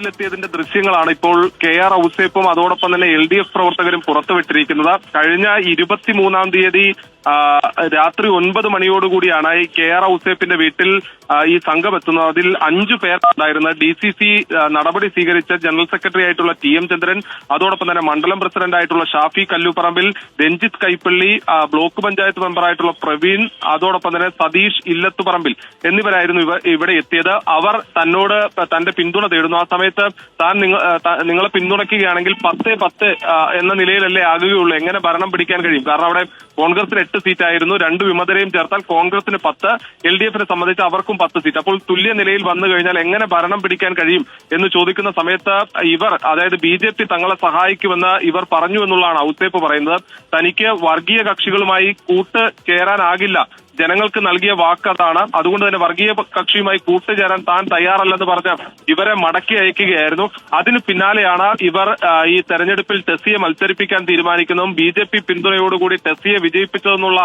വീട്ടിലെത്തിയതിന്റെ ദൃശ്യങ്ങളാണ് ഇപ്പോൾ K R ഔസേപ്പും അതോടൊപ്പം തന്നെ എൽ ഡി എഫ് പ്രവർത്തകരും പുറത്തുവിട്ടിരിക്കുന്നത്. കഴിഞ്ഞ ഇരുപത്തിമൂന്നാം തീയതി രാത്രി ഒൻപത് മണിയോടുകൂടിയാണ് ഈ കെ ആർ ഔസേപ്പിന്റെ വീട്ടിൽ ഈ സംഘം എത്തുന്നത്. അതിൽ അഞ്ചു പേർ ഉണ്ടായിരുന്നത് ഡി സി സി നടപടി സ്വീകരിച്ച ജനറൽ സെക്രട്ടറി ആയിട്ടുള്ള ടി എം ചന്ദ്രൻ അതോടൊപ്പം തന്നെ മണ്ഡലം പ്രസിഡന്റ് ആയിട്ടുള്ള ഷാഫി കല്ലുപറമ്പിൽ രഞ്ജിത്ത് കൈപ്പള്ളി ബ്ലോക്ക് പഞ്ചായത്ത് മെമ്പറായിട്ടുള്ള പ്രവീൺ അതോടൊപ്പം തന്നെ സതീഷ് ഇല്ലത്തുപറമ്പിൽ എന്നിവരായിരുന്നു ഇവ ഇവിടെ എത്തിയത്. അവർ തന്നോട് തന്റെ പിന്തുണ തേടുന്നു. ആ സമയത്ത് താൻ നിങ്ങളെ പിന്തുണയ്ക്കുകയാണെങ്കിൽ പത്ത് പത്ത് എന്ന നിലയിലല്ലേ ആകുകയുള്ളൂ. എങ്ങനെ ഭരണം പിടിക്കാൻ കഴിയും? കാരണം അവിടെ കോൺഗ്രസിന് എട്ട് സീറ്റായിരുന്നു. രണ്ട് വിമതരെയും ചേർത്താൽ കോൺഗ്രസിന് പത്ത് എൽ ഡി എഫിനെ സംബന്ധിച്ച് അവർക്കും പത്ത് സീറ്റ്. അപ്പോൾ തുല്യ നിലയിൽ വന്നു കഴിഞ്ഞാൽ എങ്ങനെ ഭരണം പിടിക്കാൻ കഴിയും എന്ന് ചോദിക്കുന്ന സമയത്ത് ഇവർ അതായത് ബി ജെ പി തങ്ങളെ സഹായിക്കുമെന്ന് ഇവർ പറഞ്ഞു എന്നുള്ളതാണ് ഔത്തേപ്പ് പറയുന്നത്. തനിക്ക് വർഗീയ കക്ഷികളുമായി കൂട്ട് ചേരാനാകില്ല. ജനങ്ങൾക്ക് നൽകിയ വാക്ക് അതാണ് അതുകൊണ്ട് തന്നെ വർഗീയ കക്ഷിയുമായി കൂട്ടുചേരാൻ താൻ തയ്യാറല്ലെന്ന് പറഞ്ഞ് ഇവരെ മടക്കി അയക്കുകയായിരുന്നു. അതിന് പിന്നാലെയാണ് ഇവർ ഈ തെരഞ്ഞെടുപ്പിൽ ടെസ്സിയെ മത്സരിപ്പിക്കാൻ തീരുമാനിക്കുന്നതും. ബി ജെ പി പിന്തുണയോടുകൂടി ടെസ്സിയെ വിജയിപ്പിച്ചതെന്നുള്ള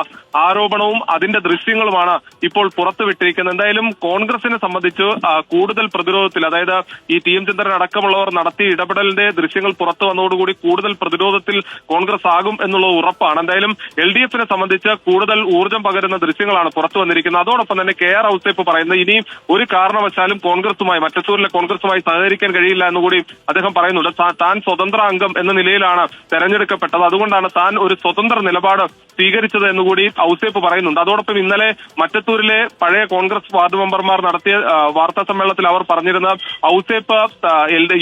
ആരോപണവും അതിന്റെ ദൃശ്യങ്ങളുമാണ് ഇപ്പോൾ പുറത്തുവിട്ടിരിക്കുന്നത്. എന്തായാലും കോൺഗ്രസിനെ സംബന്ധിച്ച് കൂടുതൽ പ്രതിരോധത്തിൽ അതായത് ഈ ടി എം ചന്ദ്രൻ അടക്കമുള്ളവർ നടത്തിയ ഇടപെടലിന്റെ ദൃശ്യങ്ങൾ പുറത്തു വന്നതോടുകൂടി കൂടുതൽ പ്രതിരോധത്തിൽ കോൺഗ്രസ് ആകും എന്നുള്ള ഉറപ്പാണ്. എന്തായാലും എൽ ഡി എഫിനെ സംബന്ധിച്ച് കൂടുതൽ ഊർജം പകരുന്ന ദൃശ്യങ്ങളാണ് പുറത്തു വന്നിരിക്കുന്നത്. അതോടൊപ്പം തന്നെ കെ ആർ ഔസേപ്പ് പറയുന്നത് ഇനിയും ഒരു കാരണവശാലും കോൺഗ്രസുമായി മറ്റത്തൂരിലെ കോൺഗ്രസുമായി സഹകരിക്കാൻ കഴിയില്ല എന്ന് കൂടി അദ്ദേഹം പറയുന്നുണ്ട്. താൻ സ്വതന്ത്ര അംഗം എന്ന നിലയിലാണ് തെരഞ്ഞെടുക്കപ്പെട്ടത്. അതുകൊണ്ടാണ് താൻ ഒരു സ്വതന്ത്ര നിലപാട് സ്വീകരിച്ചത് എന്നുകൂടി ഔസേപ്പ് പറയുന്നുണ്ട്. അതോടൊപ്പം ഇന്നലെ മറ്റത്തൂരിലെ പഴയ കോൺഗ്രസ് വാർഡ് മെമ്പർമാർ നടത്തിയ വാർത്താ സമ്മേളനത്തിൽ അവർ പറഞ്ഞിരുന്ന ഔസേപ്പ്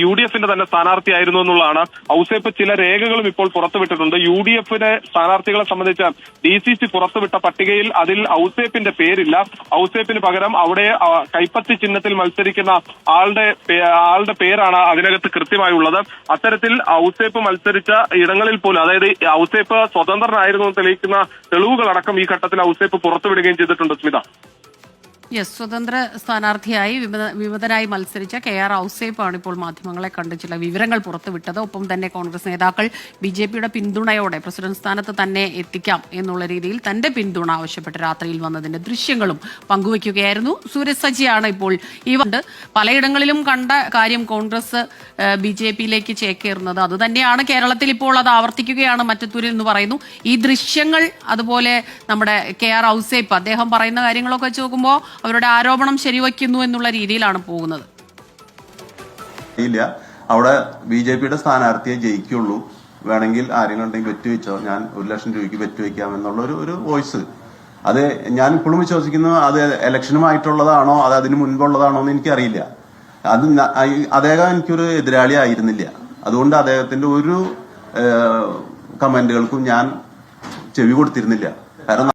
യു ഡി എഫിന്റെ തന്നെ സ്ഥാനാർത്ഥിയായിരുന്നു എന്നുള്ളതാണ്. ഔസേപ്പ് ചില രേഖകളും ഇപ്പോൾ പുറത്തുവിട്ടിട്ടുണ്ട്. യു ഡി എഫിനെ സ്ഥാനാർത്ഥികളെ സംബന്ധിച്ച് ഡി സി സി പുറത്തുവിട്ട പട്ടികയിൽ അതിൽ ഔസേപ്പിന്റെ പേരില്ല. ഔസേപ്പിന് പകരം അവിടെ കൈപ്പത്തി ചിഹ്നത്തിൽ മത്സരിക്കുന്ന ആളുടെ ആളുടെ പേരാണ് അതിനകത്ത് കൃത്യമായി ഉള്ളത് അത്തരത്തിൽ ഔസേപ്പ് മത്സരിച്ച ഇടങ്ങളിൽ പോലും അതായത് ഔസേപ്പ് സ്വതന്ത്രനായിരുന്നു തെളിയിക്കുന്ന തെളിവുകളടക്കം ഈ ഘട്ടത്തിൽ ഔസേപ്പ് പുറത്തുവിടുകയും ചെയ്തിട്ടുണ്ട് സ്മിത. യെസ് സ്വതന്ത്ര സ്ഥാനാർത്ഥിയായി വിമത വിമതനായി മത്സരിച്ച കെ ആർ ഔസേപ്പാണ് ഇപ്പോൾ മാധ്യമങ്ങളെ കണ്ട് ചില വിവരങ്ങൾ പുറത്തുവിട്ടത്. ഒപ്പം തന്നെ കോൺഗ്രസ് നേതാക്കൾ ബി ജെ പിയുടെ പിന്തുണയോടെ പ്രസിഡന്റ് സ്ഥാനത്ത് തന്നെ എത്തിക്കാം എന്നുള്ള രീതിയിൽ തന്റെ പിന്തുണ ആവശ്യപ്പെട്ട് രാത്രിയിൽ വന്നതിന്റെ ദൃശ്യങ്ങളും പങ്കുവയ്ക്കുകയായിരുന്നു സൂര്യസജിയാണ് ഇപ്പോൾ ഈ വണ്ട് പലയിടങ്ങളിലും കണ്ട കാര്യം കോൺഗ്രസ് ബി ജെ പിയിലേക്ക് ചേക്കേറുന്നത്. അതുതന്നെയാണ് കേരളത്തിൽ ഇപ്പോൾ അത് ആവർത്തിക്കുകയാണ് മറ്റത്തൂരിൽ എന്ന് പറയുന്നു. ഈ ദൃശ്യങ്ങൾ അതുപോലെ നമ്മുടെ കെ ആർ ഔസേപ്പ് അദ്ദേഹം പറയുന്ന കാര്യങ്ങളൊക്കെ വെച്ച് നോക്കുമ്പോൾ അവരുടെ ആരോപണം ശരിവയ്ക്കുന്നു എന്നുള്ള രീതിയിലാണ് പോകുന്നത്. ഇല്ല. അവിടെ ബി ജെ പിയുടെ സ്ഥാനാർത്ഥിയെ ജയിക്കുള്ളൂ. വേണമെങ്കിൽ ആരെങ്കിലും ഉണ്ടെങ്കിൽ വെറ്റ് വെച്ചോ ഞാൻ ഒരു ലക്ഷം രൂപയ്ക്ക് വെറ്റുവെക്കാം എന്നുള്ള ഒരു ഒരു വോയിസ്. അത് ഞാൻ ഇപ്പോഴും വിശ്വസിക്കുന്നു അത് ഇലക്ഷനുമായിട്ടുള്ളതാണോ അത് അതിന് മുൻപുള്ളതാണോ എന്ന് എനിക്കറിയില്ല. അത് അദ്ദേഹം എനിക്കൊരു എതിരാളി ആയിരുന്നില്ല. അതുകൊണ്ട് അദ്ദേഹത്തിന്റെ ഒരു കമന്റുകൾക്കും ഞാൻ ചെവി കൊടുത്തിരുന്നില്ല. കാരണം